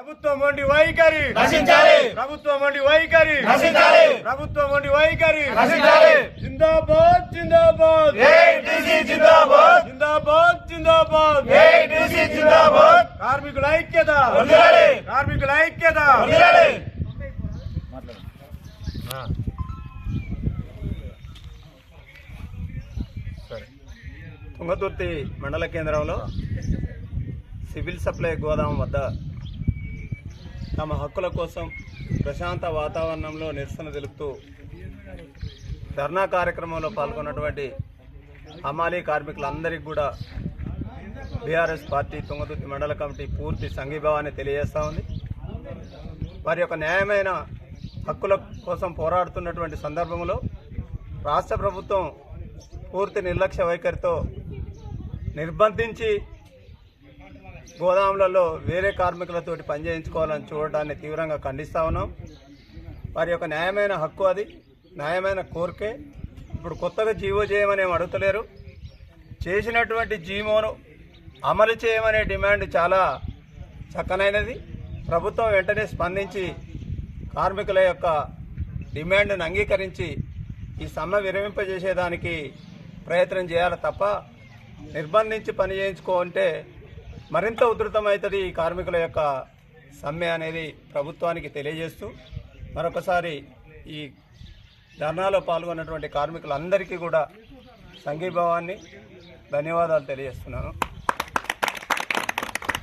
ప్రభుత్వం వండి వైఖరి. నశించాలి. ప్రభుత్వం వండి వైఖరి. నశించాలి. ప్రభుత్వం వండి వైఖరి. నశించాలి. జిందాబాద్ జిందాబాద్. జిందాబాద్. జిందాబాద్ జిందాబాద్. ఏఐటీసీ జిందాబాద్. కార్మికుల ఐక్యత. వందనాలి. కార్మికుల ఐక్యత. తుంగతుర్తి మండల కేంద్రంలో సివిల్ సప్లై గోదాం వద్ద తమ హక్కుల కోసం ప్రశాంత వాతావరణంలో నిరసన తెలుపుతూ ధర్నా కార్యక్రమంలో పాల్గొన్నటువంటి హమాలీ కార్మికులందరికీ కూడా బీఆర్ఎస్ పార్టీ తుంగతుర్తి మండల కమిటీ పూర్తి సంఘీభావాన్ని తెలియజేస్తూ ఉంది. వారి యొక్క న్యాయమైన హక్కుల కోసం పోరాడుతున్నటువంటి సందర్భంలో రాష్ట్ర ప్రభుత్వం పూర్తి నిర్లక్ష్య వైఖరితో నిర్బంధించి గోదాములలో వేరే కార్మికులతోటి పనిచేయించుకోవాలని చూడటాన్ని తీవ్రంగా ఖండిస్తా ఉన్నాం. వారి యొక్క న్యాయమైన హక్కు అది న్యాయమైన కోరికే. ఇప్పుడు కొత్తగా జీవో చేయమని ఏం అడుగుతలేరు. చేసినటువంటి జీవోను అమలు చేయమనే డిమాండ్ చాలా చక్కనైనది. ప్రభుత్వం వెంటనే స్పందించి కార్మికుల యొక్క డిమాండ్ను అంగీకరించి ఈ సమ్మె విరమింపజేసేదానికి ప్రయత్నం చేయాలి తప్ప నిర్బంధించి పని చేయించుకో అంటే మరింత ఉధృతమవుతుంది ఈ కార్మికుల యొక్క సమ్మె అనేది ప్రభుత్వానికి తెలియజేస్తూ మరొకసారి ఈ ధర్నాలో పాల్గొన్నటువంటి కార్మికులందరికీ కూడా సంఘీభావాన్ని ధన్యవాదాలు తెలియజేస్తున్నాను.